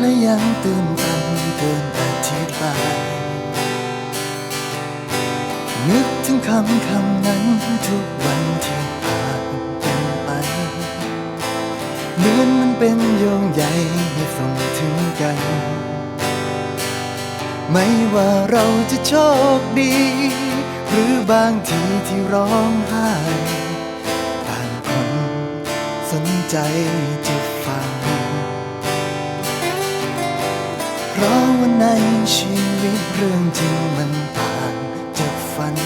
และยังตื่นตันเกินอธิบาย นึกถึงคำคำนั้นทุกวันที่ผ่านเป็นไป เหมือนมันเป็นโยงใยให้ส่งถึงกัน ไม่ว่าเราจะโชคดี หรือบางทีที่ร้องไห้ต่างคนสนใจจะฟัง ในชีวิตเรื่องจริงมันต่างจากฝัน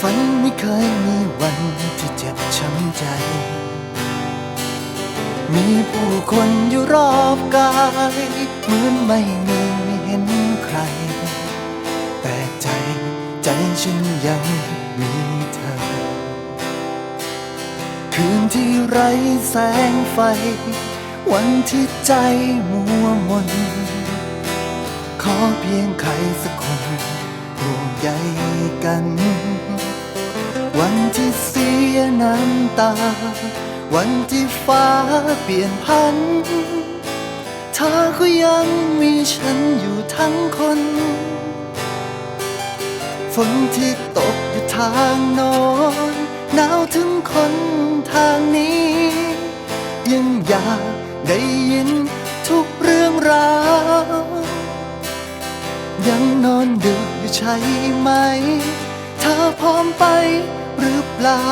ฝันไม่เคยมีวันที่เจ็บช้ำใจ มีผู้คนอยู่รอบกายเหมือนไม่มีไม่เห็นใคร แต่ใจใจฉันยังมีเธอ คืนที่ไร้แสงไฟ วันที่ใจมัวมน เพียงใครสักคนห่วงใยกัน วันที่เสียน้ำตา วันที่ฟ้าเปลี่ยนพันเธอก็ยังมีฉันอยู่ทั้งคน ฝนที่ตกอยู่ทางโน้นหนาวถึงคนทางนี้ ยังอยากได้ยินทุก อนดึกใช่ไหม เธอพร้อมไปหรือเปล่า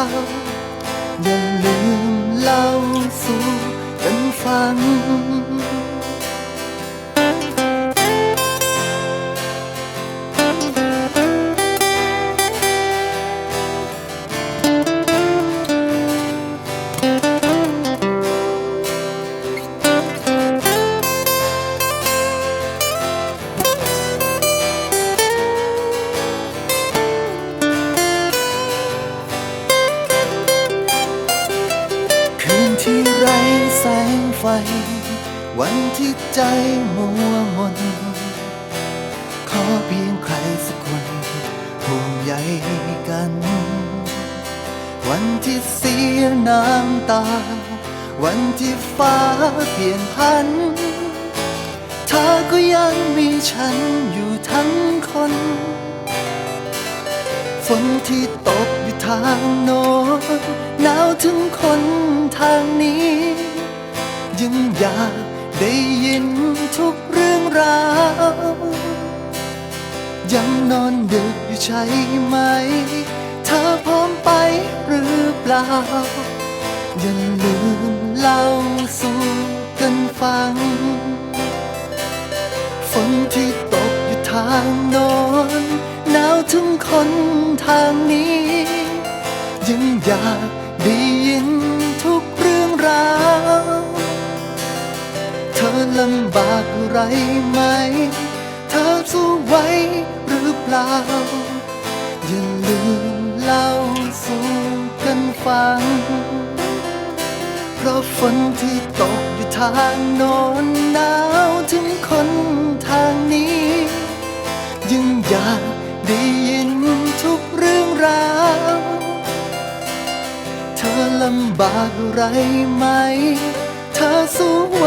อย่าลืมเล่าสู่กันฟัง งไฟ วันที่ใจมัวมน ขอเพียงใครสักคนห่วงใยกัน วันที่เสียน้ำตา วันที่ฟ้าเปลี่ยนพันเธอก็ยังมีฉันอยู่ทั้งคน ฝนที่ตกอยู่ทางโน้นหนาวถึงคนทางนี้ ยังอยากได้ยินทุกเรื่องราวยังนอนดึกอยู่ใช่ไหม เธอพร้อมไปหรือเปล่า อย่าลืมเล่าสู่กันฟัง ฝนที่ตกอยู่ทางโน้นหนาวถึงคนทางนี้ ยังอยากได้ยินทุกเรื่องราว ลำบากอะไรไหม เธอสู้ไหวหรือเปล่า อย่าลืมเล่าสู่กันฟัง เพราะฝนที่ตกอยู่ทางโน้นหนาวถึงคนทางนี้ยังอยากได้ยินทุกเรื่องราว เธอลำบากอะไรไหม เธอสู้ไหว